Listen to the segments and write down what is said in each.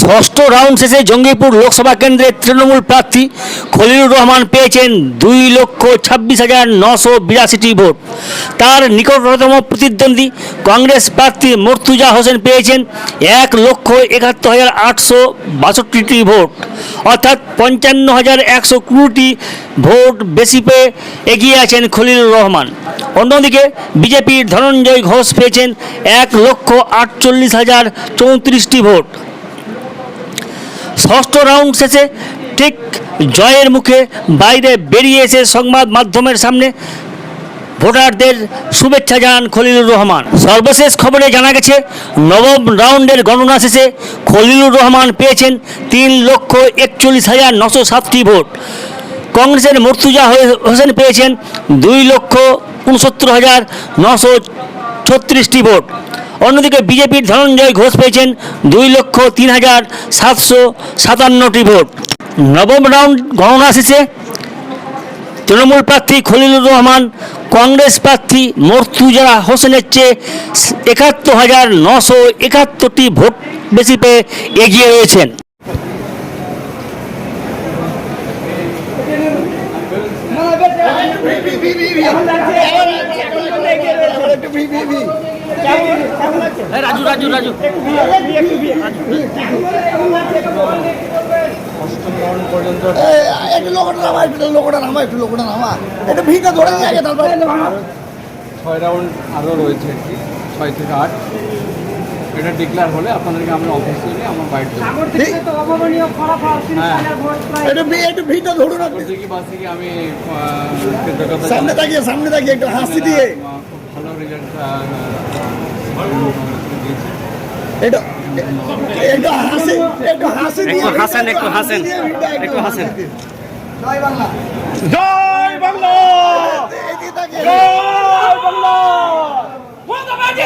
ষষ্ঠ রাউন্ড শেষে জঙ্গিপুর লোকসভা কেন্দ্রের তৃণমূল প্রার্থী খলিলুর রহমান পেয়েছেন দুই লক্ষ ছাব্বিশ হাজার নশো বিরাশিটি ভোট। তার নিকটতম প্রতিদ্বন্দ্বী কংগ্রেস প্রার্থী মর্তুজা হোসেন পেয়েছেন এক লক্ষ একাত্তর হাজার আটশো বাষট্টিটি ভোট। অর্থাৎ পঞ্চান্ন হাজার একশো কুড়িটি ভোট বেশি পেয়ে এগিয়ে আছেন খলিলুর রহমান। অন্যদিকে বিজেপির ধনঞ্জয় ঘোষ পেয়েছেন এক লক্ষ আটচল্লিশ হাজার চৌত্রিশটি ভোট। ষষ্ঠ রাউন্ড শেষে ঠিক জয়ের মুখে বাইরে বেরিয়ে এসে সংবাদ মাধ্যমের সামনে ভোটারদের শুভেচ্ছা জানান খলিলুর রহমান। সর্বশেষ খবরে জানা গেছে, নবম রাউন্ডের গণনা শেষে খলিলুর রহমান পেয়েছেন তিন লক্ষ একচল্লিশ হাজার নশো সাতটি ভোট। কংগ্রেসের মর্তুজা হোসেন পেয়েছেন দুই লক্ষ উনসত্তর হাজার নশো ছত্রিশটি ভোট। অন্যদিকে বিজেপির ধনঞ্জয় ঘোষ পেয়েছেন দুই লক্ষ তিন হাজার সাতশো সাতান্নটি ভোট। নবম রাউন্ড গণনা শেষে তৃণমূল প্রার্থী খলিলুর রহমান, কংগ্রেস প্রার্থী মর্তুজা হোসেনের চেয়ে একাত্তর হাজার নশো একাত্তরটি ভোট বেশি পেয়ে এগিয়ে রয়েছেন। রাজু রাজু রাজু। একটু লোকটা নামা একটু লোকটা নামা একটু লোকটা নামা। একটু ভিড়টা ধরে আগে তারপরে। ছয় রাউন্ড আরও রয়েছে আর কি ছয় থেকে আট। এটা ডিক্লেয়ার হলে আপনাদেরকে আমরা অফিসিয়ালি আমার বাইট দেবো। হ্যাঁ। আমি সামনে। তাকিয়ে সামনে তাকিয়ে একটু হাসি দিয়ে। ভালো রেজাল্ট এটা একটু হাসেন একটু হাসেন একটু হাসেন একটু হাসেন। একটু হাসেন জয় বাংলা। জয় বাংলা! জয় Bangla!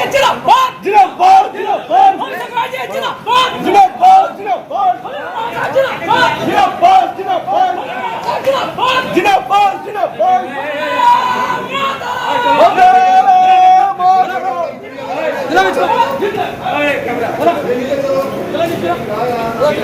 Zirabad Zirabad Zirabad ¡Vamos! ¡Vamos! ¡Vamos! ¡Vamos! ¡Vamos!